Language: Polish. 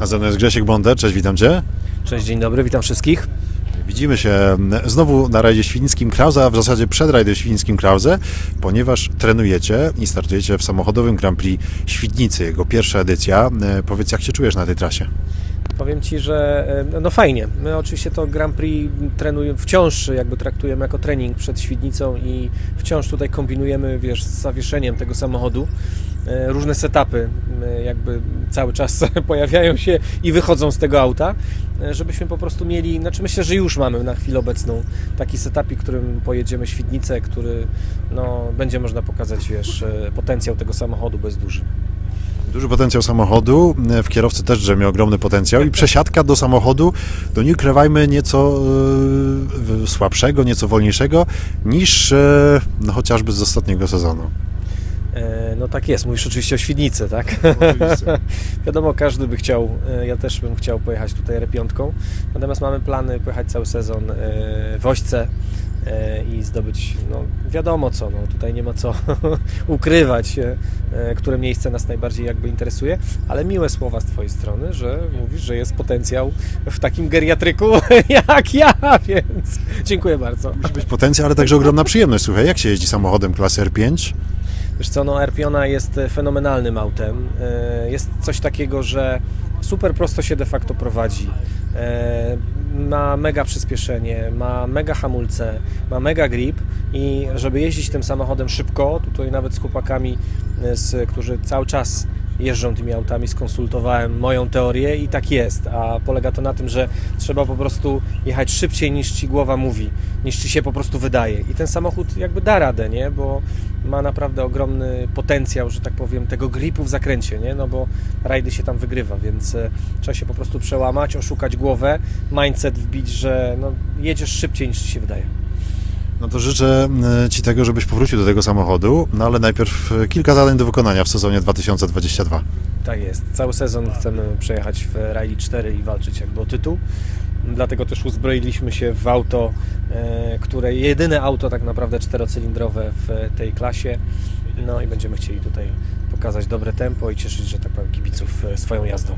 A ze mną jest Grzesiek Bonder, cześć, witam Cię. Cześć, dzień dobry, witam wszystkich. Widzimy się znowu na rajdzie świńskim Krauze, a w zasadzie przed rajdem świńskim Krauze, ponieważ trenujecie i startujecie w samochodowym Grand Prix Świdnicy, jego pierwsza edycja. E, Powiedz, jak się czujesz na tej trasie? Powiem Ci, że e, no fajnie. My oczywiście to Grand Prix trenujemy, wciąż jakby traktujemy jako trening przed Świdnicą i wciąż tutaj kombinujemy, wiesz, z zawieszeniem tego samochodu. E, Różne setupy e, jakby cały czas pojawiają się i wychodzą z tego auta, żebyśmy po prostu mieli, znaczy myślę, że już mamy na chwilę obecną taki setupik, którym pojedziemy Świdnicę, który no, będzie można pokazać, wiesz, potencjał tego samochodu bez duży. Duży potencjał samochodu, w kierowcy też drzemie ogromny potencjał i przesiadka do samochodu, do nie ukrywajmy, nieco e, słabszego, nieco wolniejszego niż e, no, chociażby z ostatniego sezonu. E, No tak jest, mówisz oczywiście o Świdnicy, tak? Oczywiście. Wiadomo, każdy by chciał, ja też bym chciał pojechać tutaj repiątką, natomiast mamy plany pojechać cały sezon w Ośce i zdobyć, no wiadomo co, no tutaj nie ma co ukrywać, które miejsce nas najbardziej jakby interesuje, ale miłe słowa z Twojej strony, że mówisz, że jest potencjał w takim geriatryku jak ja, więc dziękuję bardzo. Musi być potencjał, ale także ogromna przyjemność. Słuchaj, jak się jeździ samochodem klasy R5? Wiesz co, no Erpiona jest e, fenomenalnym autem. E, Jest coś takiego, że super prosto się de facto prowadzi. E, Ma mega przyspieszenie, ma mega hamulce, ma mega grip i żeby jeździć tym samochodem szybko, tutaj nawet z chłopakami, e, z, którzy cały czas jeżdżą tymi autami, skonsultowałem moją teorię i tak jest, a polega to na tym, że trzeba po prostu jechać szybciej niż ci głowa mówi, niż ci się po prostu wydaje. I ten samochód jakby da radę, nie? Bo ma naprawdę ogromny potencjał, że tak powiem, tego gripu w zakręcie, nie? No bo rajdy się tam wygrywa, więc e, trzeba się po prostu przełamać, oszukać głowę, mindset wbić, że no, jedziesz szybciej niż ci się wydaje. No to życzę e, Ci tego, żebyś powrócił do tego samochodu, no ale najpierw e, kilka zadań do wykonania w sezonie 2022. Tak jest. Cały sezon chcemy przejechać w Rally 4 i walczyć jakby o tytuł. Dlatego też uzbroiliśmy się w auto, e, które jedyne auto tak naprawdę czterocylindrowe w tej klasie. No i będziemy chcieli tutaj pokazać dobre tempo i cieszyć, że tak powiem, kibiców swoją jazdą.